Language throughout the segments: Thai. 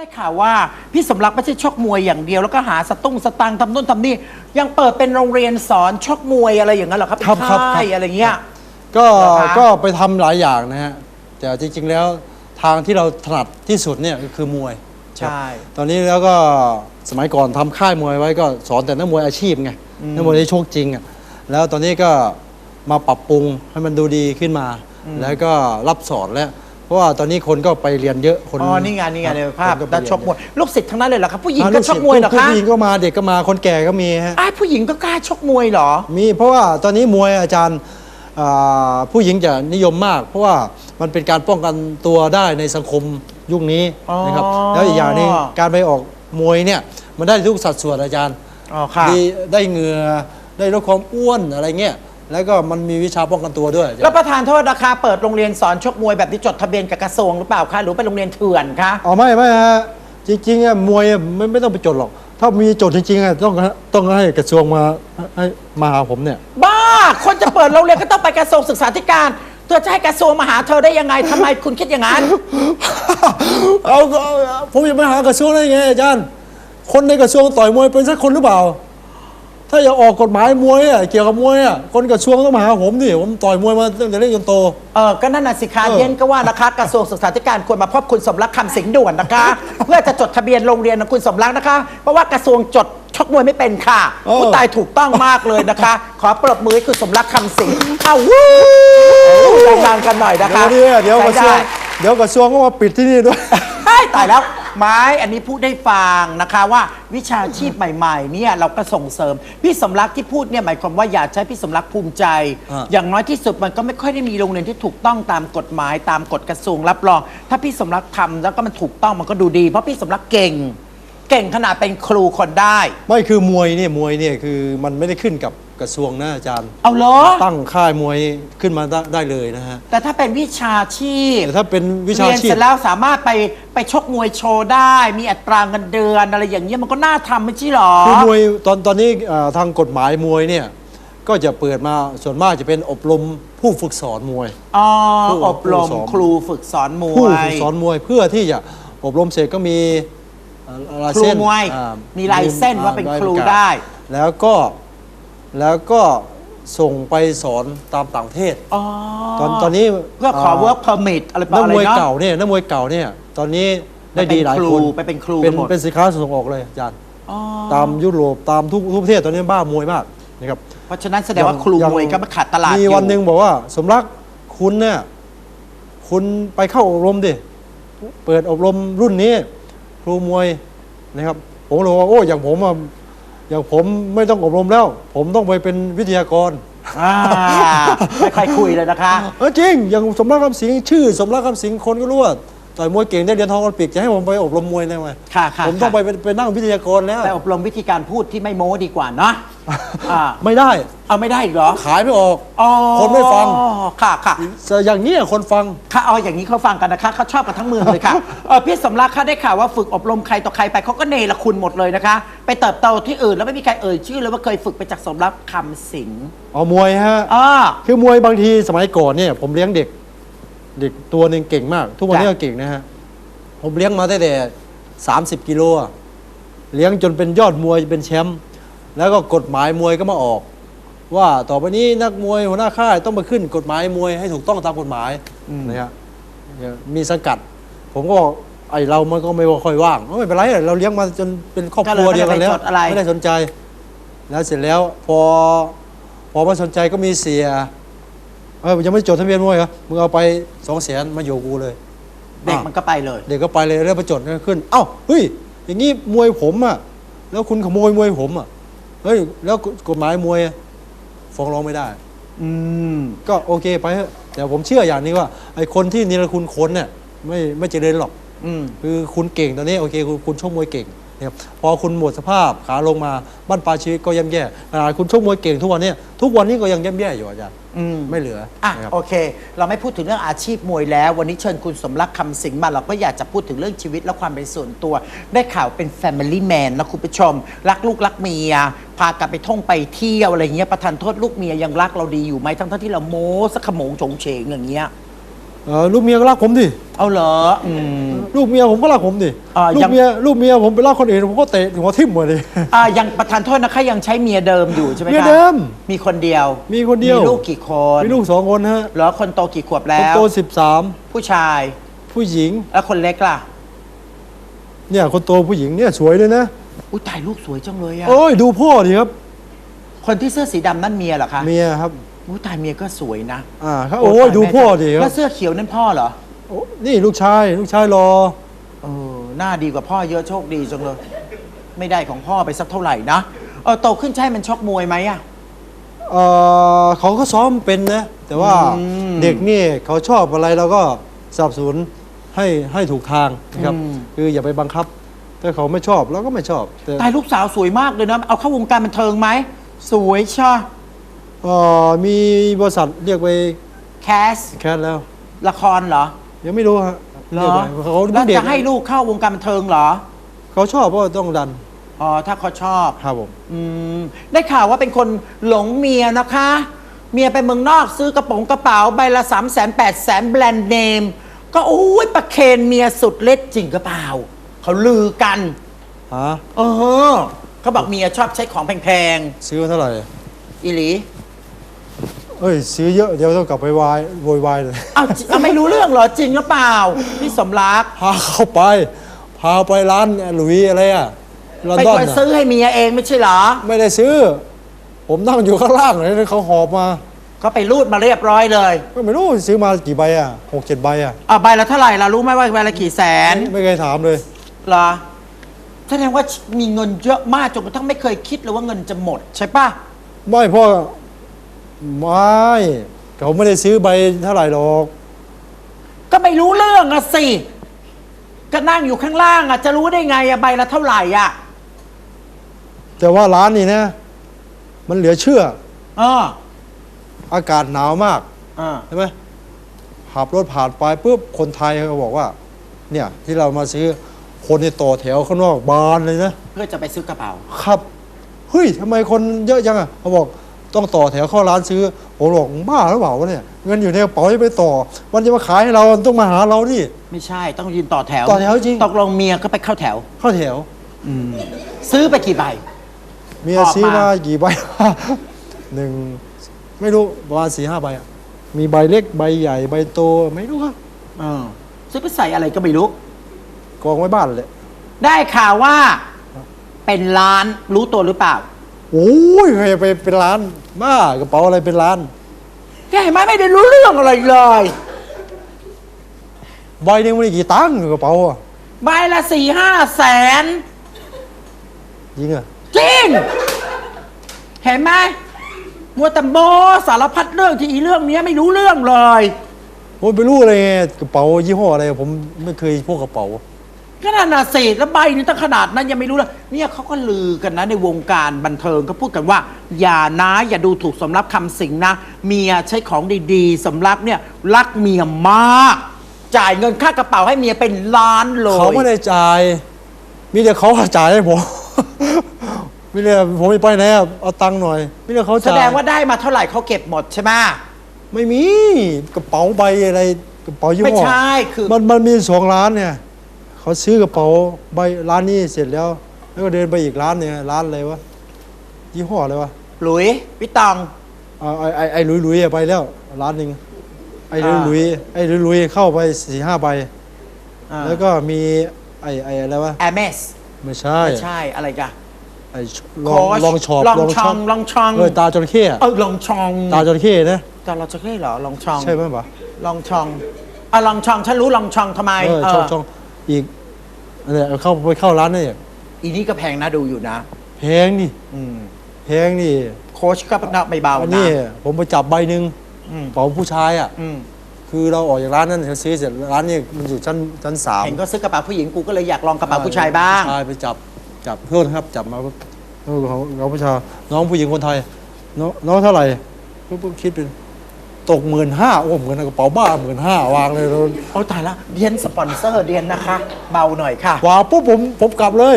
ได้ข่าวว่าพี่สมรักไม่ใช่ชกมวยอย่างเดียว แล้วก็หาสตุ้งสตังค์ทำนู่นทำนี่ยังเปิดเป็นโรงเรียนสอนชกมวยอะไรอย่างนั้นเหรอครับเป็นครับครับค่ายครับอะไรเงี้ย ก็เหรอคะ ก็ไปทำหลายอย่างนะฮะ แต่จริง ๆ แล้วทางที่เราถนัดที่สุดเนี่ยก็คือมวยใช่ ตอนนี้แล้วก็สมัยก่อนทำค่ายมวยไว้ก็สอนแต่นักมวยอาชีพไงอืมนักมวยที่โชคจริงอะแล้วตอนนี้ก็มาปรับปรุงให้มันดูดีขึ้นมา แล้วก็รับสอนแล้วเพ ราะว่าตอนนี้คนก็ไปเรียนเยอะคนอ๋อนี่ไงนี่ไงในภาพคนก็ไปนักเรียนชกมวยลูกศิษย์ทั้งนั้นเลยเหรอครับผู้หญิงอ่าก็ลูชศิษกย์มวยเหรอคะผู้หญิงก็มาเด็กก็มาคนแก่ก็มีฮะอ้าวผู้หญิงก็กล้าชกมวยเหรอ มีเพราะว่าตอนนี้มวยอาจารย์อ่าผู้หญิงจะนิยมมาก เพราะว่ามันเป็นการป้องกันตัวได้ในสังคมยุคนี้อ๋อนะครับแล้วอีกอย่างหนึงการไปออกมวยเนี่ยมันได้ทุกสัดส่วนอาจารย์ อ๋อค่ะ ดีได้เหงื่อได้ลดความอ้วนอะไรเงี้ย แล้วก็มันมีวิชาป้องกันตัวด้วยอาจารย์ แล้วประธานโทษนะคะเปิดโรงเรียนสอนชกมวยแบบที่จดทะเบียนกับกระทรวงหรือเปล่าคะหรือเป็นโรงเรียนเถื่อนคะ อ๋อไม่ไม่ฮะจริงๆอะมวยอะไม่ไม่ต้องไปจดหรอก ถ้ามีจดจริงๆอะต้องต้องให้กระทรวงมาให้มาหาผมเนี่ย บ้า คนจะเปิดโรงเรียนก็ต้องไปกระทรวงศึกษาธิการ เธอจะให้กระทรวงมาหาเธอได้ยังไงทำไมคุณคิดอย่างนั้น เอาเอาเอาผมจะไปหากระทรวงได้ไงอาจารย์ คนในกระทรวงต่อยมวยเป็นสักคนหรือเปล่า ถ้าอยากออกกฎหมายมวยอะเกี่ยวกับมวยอะคนกระทรวงต้องมาหาผมดิผมต่อยมวยมาตั้งแต่เล็กจนโต เออก็นั่นน่ะสิคะเออเย็นก็ว่านะคะกระทรวงศึกษาธิการควรมาพบคุณสมรักคำสิงห์ด่วนนะคะ เพื่อจะจดทะเบียนโรงเรียนของคุณสมรักนะคะ เพราะว่ากระทรวงจดชกมวยไม่เป็นค่ะผู้ตายถูกต้องมากเลยนะคะ ขอปรบมือให้คุณสมรักคำสิงห์เอาวู้ดังๆกันหน่อยนะคะเดี๋ยวเนี่ยเดี๋ยวกระทรวงใช้ได้เดี๋ยวกระทรวงก็มาปิดที่นี่ด้วยใช่ตายแล้ว ไม้อันนี้พูดได้ฟังนะคะว่าวิชาชีพใหม่ๆเนี่ยเราก็ส่งเสริม พี่สมรักที่พูดเนี่ยหมายความว่าอยากใช้พี่สมรักภูมิใจ อ่าอย่างน้อยที่สุดมันก็ไม่ค่อยได้มีโรงเรียนที่ถูกต้องตามกฎหมายตามกฎกระทรวงรับรอง ถ้าพี่สมรักทำแล้วก็มันถูกต้องมันก็ดูดี เพราะพี่สมรักเก่ง เก่งขนาดเป็นครูคนได้ ไม่คือมวยเนี่ยมวยเนี่ยคือมันไม่ได้ขึ้นกับกระทรวงนะอาจารย์ เอาเหรอ ตั้งค่ายมวยขึ้นมาได้ได้เลยนะฮะแต่ถ้าเป็นวิชาชีพแต่ถ้าเป็นวิชาเรียนชีเสพร็จแล้วสามารถไปไปชกมวยโชว์ได้ มีอัตราเงินเดือนอะไรอย่างเงี้ยมันก็น่าทำไม่ใช่หรอ คือมวยตอนตอนนี้เอ่อทางกฎหมายมวยเนี่ยก็จะเปิดมาส่วนมากจะเป็นอบรมผู้ฝึกสอนมวย อ๋อผู้อบรมผู้สอน ครูฝึกสอนมวผู้ยฝึกสอนมวยเพื่อที่จะอบรมเสร็จก็มีเอ่อ ลายครูเส้นมวยอ่ามีลายเส้นว่าเป็นอ่ครูใบประกศได้ แล้วก็แล้วก็ส่งไปสอนตามต่างประเทศ อ๋อตอนตอนนี้เพื่อขอ work permit อะไรประนักมาณมวยเนาะเก่าเนี่ยนักมวยเก่าเนี่ยตอนนี้ได้ไปเป็นดีหลายครูคนไปเป็นครูเป็นกันหมดเป็นสินค้าส่งออกเลยอาจารย์อ๋อตามยุโรปตามทุกทุกประเทศตอนนี้บ้ามวยมากนะครับ เพราะฉะนั้นแสดงว่าครูยังมวยก็มาขาดตลาดมีอยู่วันหนึ่งบอกว่า สมรักคุณเนี่ยคุณไปเข้าอบรมดิ เปิดอบรมรุ่นนี้ ครูมวยนะครับ ผมเลยว่าโอ้อย่างผมอะอย่างผมไม่ต้องอบรมแล้ว ผมต้องไปเป็นวิทยากรอ่าไม่ค่อยคุยเลยนะคะ เออจริง อย่างสมรักคำสิงห์ชื่อ สมรักคำสิงห์คนก็รู้ว่าต่อยมวยเก่งได้เหรียญทองโอลิมปิกจะให้ผมไปอบรมมวยได้ไหมค่ะค่ะผมต้องค่ะไปเป็นไปนั่งวิทยากรแล้วไปอบรมวิธีการพูดที่ไม่โม้ดีกว่าเนาะอ่า ไม่ได้ เอาไม่ได้อีกเหรอขายไม่ออก อ๋อคนไม่ฟัง ค่ะค่ะ แต่อย่างเนี้ยคนฟัง ค่ะเอาอย่างนี้เขาฟังกันนะคะเขาชอบกันทั้งเมืองเลยค่ะ เออพี่สมรักค่ะได้ข่าวว่าฝึกอบรมใครต่อใครไปเขาก็เนรคุณหมดเลยนะคะ ไปเติบโตที่อื่นแล้วไม่มีใครเอ่ยชื่อเลยว่าเคยฝึกไปจากสมรักคำสิงห์เอามวยฮะ อ่า คือมวยบางทีสมัยก่อนเนี่ย ผมเลี้ยงเด็ก เด็กตัวหนึ่งเก่งมาก ทุกวันนี้จ้ะก็เก่งนะฮะ ผมเลี้ยงมาตั้งแต่สามสิบกิโลอะเลี้ยงจนเป็นยอดมวยเป็นแชมป์แล้วก็กฎหมายมวยก็มาออก ว่าต่อไปนี้นักมวยหัวหน้าค่ายต้องมาขึ้นกฎหมายมวยให้ถูกต้องตามกฎหมายนะครับเนี่ยมีสังกัด ผมก็บอกไอเรามันก็ไม่ค่อยว่างไม่เป็นไรเราเลี้ยงมาจนเป็นครอบครัวก็เลยเดียวกันแล้วไม่ได้จดอะไร ไม่ได้สนใจ แล้วเสร็จแล้วพอพอมาสนใจก็มีเสียเออยังไม่จดทะเบียนมวยเหรอมึงเอาไปสองแสนมาอยู่กูเลย เด็กมันก็ไปเลย เด็กก็ไปเลยเริ่มไปจดขึ้น เอ้า เฮ้ย อย่างนี้มวยผมอะ แล้วคุณขโมยมวยผมอะ เฮ้ย แล้วกฎหมายมวยอะ ฟ้องร้องไม่ได้ อืมก็โอเคไปเถอะแต่ผมเชื่ออย่างนี้ว่าไอ้คนที่นิรคุณคนเนี่ยไม่ไม่เจริญหรอก อืม คือคุณเก่งตอนนี้โอเคคุณคุณชกมวยเก่ง นะครับพอคุณหมดสภาพขาลงมาบ้านปลายชีวิตก็ย่ำแย่ขนาดคุณชกมวยเก่งทุกวันเนี้ทุกวันนี้ก็ยังย่ำแย่อยู่อาจารย์อืม ไม่เหลืออะนะครับ โอเค เราไม่พูดถึงเรื่องอาชีพมวยแล้ว วันนี้เชิญคุณสมรักคำสิงห์มาเราก็อยากจะพูดถึงเรื่องชีวิตและความเป็นส่วนตัว ได้ข่าวเป็น Family Man นะคุณผู้ชม รักลูกรักเมีย พากลับไปท่องไปเที่ยวอะไรเงี้ยประทานโทษลูกเมียยังรักเราดีอยู่ไหมทั้งๆที่เราโม้สักขโมงโฉงเฉงอย่างเงี้ย เออลูกเมียก็รักผมดิเอาเหรออืม ลูกเมียผมก็รักผมดิอ่าลูยักง เมียลูกเมียผมไปรักคนอื่นผมก็เตะหัวทิ่มหมดเลย อ่ายังประธานโทษนะคะยังใช้เมียเดิมอยู่ใช่ไหมคะเมียเดิมมีคนเดียวมีคนเดียว มีลูกกี่คนมีลูกสองคนฮะเหรอคนโตกี่ขวบคแล้นว โตสิบสามผู้ชายผู้หญิง แล้วคนเล็กล่ะเนี่ยคนโตผู้หญิงเนี่ยสวยเลยนะอุ้ยถ่ายรูปสวยจังเลยอะโอ้ยดูพ่อดิครับคนที่เสื้อสีดำนั่นเมียเหรอคะ เมียครับ อุ้ยตายเมียก็สวยนะอ่าครับโอ้ยดูพ่อดิคแล้รัวบเสื้อเขียวนั่นพ่อเหรอโอ้นี่ลูกชายลูกชายรอ เออหน้าดีกว่าพ่อเยอะโชคดีจังเลย ไม่ได้ของพ่อไปสักเท่าไหร่นะเออโตขึ้นใช่มันชกมวยไหมอะ เออเขาก็ซ้อมเป็นนะ แต่ว่าอืมเด็กนี่เขาชอบอะไรเราก็สนับสนุนให้ให้ถูกทางนะครับ อืม คืออย่าไปบังคับ ถ้าเขาไม่ชอบเราก็ไม่ชอบแต่ตายลูกสาวสวยมากเลยนะ เอาเข้าวงการบันเทิงไหม สวยใช่เอ่อมีบริษัทเรียกไปแคส แคสแล้ว ละครเหรอ ยังไม่รู้ฮะเหรรียอกไปเขาแล้วเด็กจะให้ลูกเข้าวงการบันเทิงเหรอ เขาชอบเพราะว่าต้องดันอ๋อ ถ้าเขาชอบ ครับผม อืม ได้ข่าวว่าเป็นคนหลงเมียนะคะ เมียไปเมืองนอกซื้อกระโป๋องกระเป๋าใบละ3 0 0 0 0 8 0 0 0แบรนด์เนม ก็โอ้ยประเคนเมียสุดเล็ดจริงกระเปล่าเขาลือกัน ฮะ เออเขาบอกเมียชอบใช้ของแพงซื้อเท่าไหร่ ๆ อีหลี เอ้ยซื้อเยอะเดี๋ยวต้องกลับไปวายโวยวายเลยเอาจริงเอาไม่รู้เรื่องเหรอจริงหรือเปล่าพี่สมรักพาเข้าไป พาไปร้านหลุยอะไรอะลอนไปดอนคอยน่ะซื้อให้เมียเองไม่ใช่เหรอไม่ได้ซื้อ ผมนั่งอยู่ข้างล่างเลยเขาหอบมาก็ไปรูดมาเรียบร้อยเลยก็ไม่รู้ซื้อมากี่ใบอะหกเจ็ดใบอะอ่าใบละเท่าไหร่ล่ะรู้ไหมว่าใบละกี่แสนไม่เคยถามเลย เหรอแสดงว่ามีเงินเยอะมากจนกระทั่งไม่เคยคิดเลยว่าเงินจะหมด ใช่ปะ ไม่พ่อ ไม่เขาไม่ได้ซื้อใบเท่าไหร่หรอก ก็ไม่รู้เรื่องอะสิ ก็นั่งอยู่ข้างล่างอะจะรู้ได้ไงอะใบละเท่าไหร่อะแต่ว่าร้านนี้นะ มันเหลือเชื่อ เอออากาศหนาวมาก เออ ใช่ไหมขับรถผ่านไปปุ๊บคนไทยเขาบอกว่า เนี่ย ที่เรามาซื้อคนในต่อแถวข้างนอกบานเลยนะ เพื่อจะไปซื้อกระเป๋า ครับ เฮ้ยทำไมคนเยอะจังอะเขาบอก ต้องต่อแถวเข้าร้านซื้อผมบอกบ้าหรือเปล่าวะเนี่ยเงินอยู่ในกระเป๋าจะไปต่อ มันจะมาขายให้เรามันต้องมาหาเราดิ ไม่ใช่ต้องยืนต่อแถวต่อแถวจริง ตกลงเมียก็ไปเข้าแถว เข้าแถว ซื้อไปกี่ใบ เมียออกมา ซื้อมากี่ใบ หนึ่งไม่รู้ประมาณสี่ห้าใบอะมีใบเล็กใบใหญ่ใบโตไม่รู้ครับเออซื้อไปใส่อะไรก็ไม่รู้ กองไว้บ้านเลยได้ข่าวว่า เป็นล้านรู้ตัวหรือเปล่า โอ้ยใครจะไปเป็นร้านบ้ากระเป๋าอะไรเป็นร้านแกเห็นไหมไม่ได้รู้เรื่องอะไรเลยใบหนึงมันได้กี่ตังค์กระเป๋าอะใบละสี่ห้าแสนจริงอะจริง เห็นไหมมัวแต่โมสารพัดเรื่องที่อีเรื่องเนี้ยไม่รู้เรื่องเลย ผมไปรู้อะไรไงกระเป๋ายี่ห้ออะไร ผมไม่เคยพวกกระเป๋า ก็นั่นน่ะสิแล้วใบนี้ตั้งขนาดนั้นยังไม่รู้เลยเนี่ยเขาก็ลือกันนะในวงการบันเทิงเขาพูดกันว่า อย่านะอย่าดูถูกสำรับคำสิงนะเมียใช้ของดีๆสำรับเนี่ยรักเมียมาก จ่ายเงินค่ากระเป๋าให้เมียเป็นล้านเลยเขาไม่ได้จ่าย มีแต่เขาจ่ายให้ผม มีแต่ผมไม่ไปไหนอะเอาตังค์หน่อย มีแต่เขาแสจ่ายดงว่าได้มาเท่าไหร่เขาเก็บหมดใช่ไหม ไม่มีกระเป๋าใบอะไรกระเป๋ายี่ห้อไม่ใช่คือ มันมันมีสองร้านเนี่ย เขาซื้อกระเป๋าใบร้านนี้เสร็จแล้ว แล้วก็เดินไปอีกร้านเนี่ยร้านอะไรวะยี่ห้ออะไรวะหลุยวิตองอ่าไอไอไอหลุยหลุยอะไปแล้ว ร้านหนึ่งไอหลุยอ่าหลุยไอหลุยหลุยเข้าไปสี่ห้าใบอ่าแล้วก็มีไอไออะไรวะแอร์เมสไม่ใช่ไม่ใช่อะไรกันไอลองลองชอบลองชองลองชองเออตาจระเข้อะเออลองชองตาจระเข้นะตาเราจะเรียกเหรอลองชองใช่ไหมปะลองชองอะลองชองฉันรู้ลองชองทำไมเออเอช่องอช่อง อีกอันเนี้ยเข้าไปเข้าร้านนี่อีนี่ก็แพงนะดูอยู่นะ แพงนี่อืมแพงนี่โค้ชก็ไม่เบาอันนะนี้ผมไปจับใบหนึ่งอืมเป๋าผู้ชายอะ อืมคือเราออกจากร้านนั้นเราซื้อเสร็จร้านนี้มันอยู่ชั้นชั้นสามเห็นก็ซื้อกระเป๋าผู้หญิงกูก็เลยอยากลองกระเป๋าผู้ชายบ้าง ผู้ชายไปจับจับโทษนะครับ จับมาปุ๊บเออเขาเขาผู้ชายน้องผู้หญิงคนไทย น้องน้องเท่าไหร่ปุ๊บปุ๊บคิดเป็น ตกหมื่นห้าโอ้เหมือนกระเป๋าบ้าหมื่นห้าวางเลยเราโอ้ตายละเดียนสปอนเซอร์เดียนนะคะ เบาหน่อยค่ะ วางปุ๊บผมผมกลับเลย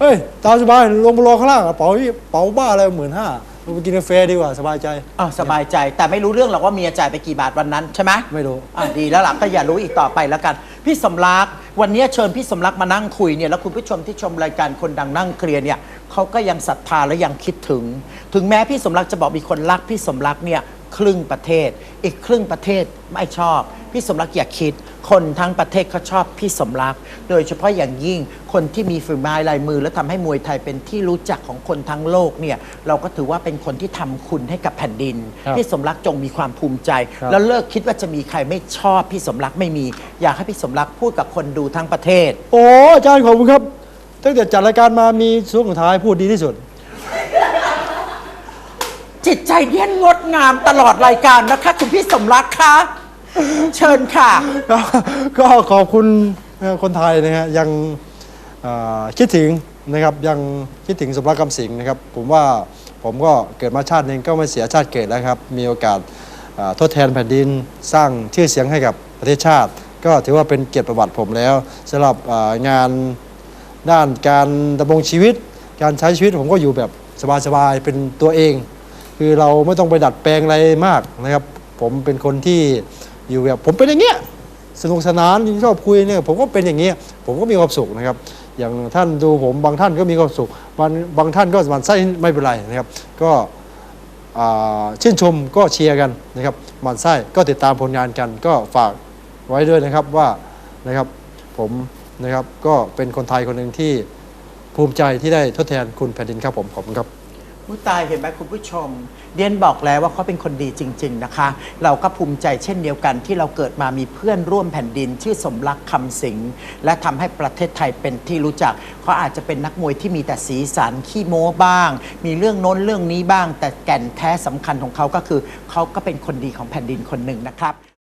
เฮ้ย ตามสบายลงมารอข้างล่างกระเป๋านี่กระเป๋าบ้าอะไรหมื่นห้าไปกินกาแฟดีกว่าสบายใจอะสบายใจแต่ไม่รู้เรื่องหรอกว่าเมียจ่ายไปกี่บาทวันนั้นใช่ไหมไม่รู้ อะดีแล้วล่ะก็อย่ารู้อีกต่อไปแล้วกัน พี่สมรักวันนี้เชิญพี่สมรักมานั่งคุยเนี่ยแล้วคุณผู้ชมที่ชมรายการคนดังนั่งเคลียร์เนี่ยเขาก็ยังศรัทธาและยังคิดถึง ถึงแม้พี่สมรักจะบอกมีคนรักพี่สมรักเนี่ย ครึ่งประเทศ อีกครึ่งประเทศไม่ชอบ พี่สมรักอย่าคิด คนทั้งประเทศเขาชอบพี่สมรัก โดยเฉพาะอย่างยิ่งคนที่มีฝีไม้ลายมือ และทำให้มวยไทยเป็นที่รู้จักของคนทั้งโลกเนี่ยเราก็ถือว่าเป็นคนที่ทำคุณให้กับแผ่นดินครับพี่สมรักจงมีความภูมิใจครับแล้วเลิกคิดว่าจะมีใครไม่ชอบพี่สมรักไม่มี อยากให้พี่สมรักพูดกับคนดูทั้งประเทศ โอ้อาจารย์ขอบคุณครับตั้งแต่จัดรายการมามีช่วงสุดท้ายพูดดีที่สุด จิตใจเย็นงดงามตลอดรายการนะคะ คุณพี่สมรักคะเชิญค่ะ ก็ก็ขอบคุณคนไทยนะฮะยังเอ่อคิดถึงนะครับยังคิดถึงสมรักคำสิงห์นะครับ ผมว่าผมก็เกิดมาชาติหนึ่งก็ไม่เสียชาติเกิดแล้วครับ มีโอกาสเอ่อทดแทนแผ่นดินสร้างชื่อเสียงให้กับประเทศชาติ ก็ถือว่าเป็นเกียรติประวัติผมแล้วสำหรับเอ่องานด้านการดำรงชีวิต การใช้ชีวิตผมก็อยู่แบบสบายๆเป็นตัวเอง คือเราไม่ต้องไปดัดแปลงอะไรมากนะครับ ผมเป็นคนที่อยู่แบบผมเป็นอย่างเงี้ยสนุกสนานชอบคุยเนี่ยผมก็เป็นอย่างเงี้ยผมก็มีความสุขนะครับ อย่างท่านดูผมบางท่านก็มีความสุขบางบางท่านก็มันไส้ไม่เป็นไรนะครับ ก็ชื่นชมก็เชียร์กันนะครับมันไส้ก็ติดตามผลงานกันก็ฝากไว้ด้วยนะครับว่านะครับผมนะครับก็เป็นคนไทยคนหนึ่งที่ภูมิใจที่ได้ทดแทนคุณแผ่นดินครับผมขอบคุณครับ ผู้ตายเห็นไหมคุณผู้ชม เดียนบอกแล้วว่าเขาเป็นคนดีจริง ๆนะคะ เราก็ภูมิใจเช่นเดียวกันที่เราเกิดมามีเพื่อนร่วมแผ่นดิน ชื่อสมรักคำสิงห์และทำให้ประเทศไทยเป็นที่รู้จักเขาอาจจะเป็นนักมวยที่มีแต่สีสันขี้โม้บ้าง มีเรื่องโน้นเรื่องนี้บ้าง แต่แก่นแท้สำคัญของเขาก็คือเขาก็เป็นคนดีของแผ่นดินคนหนึ่งนะครับ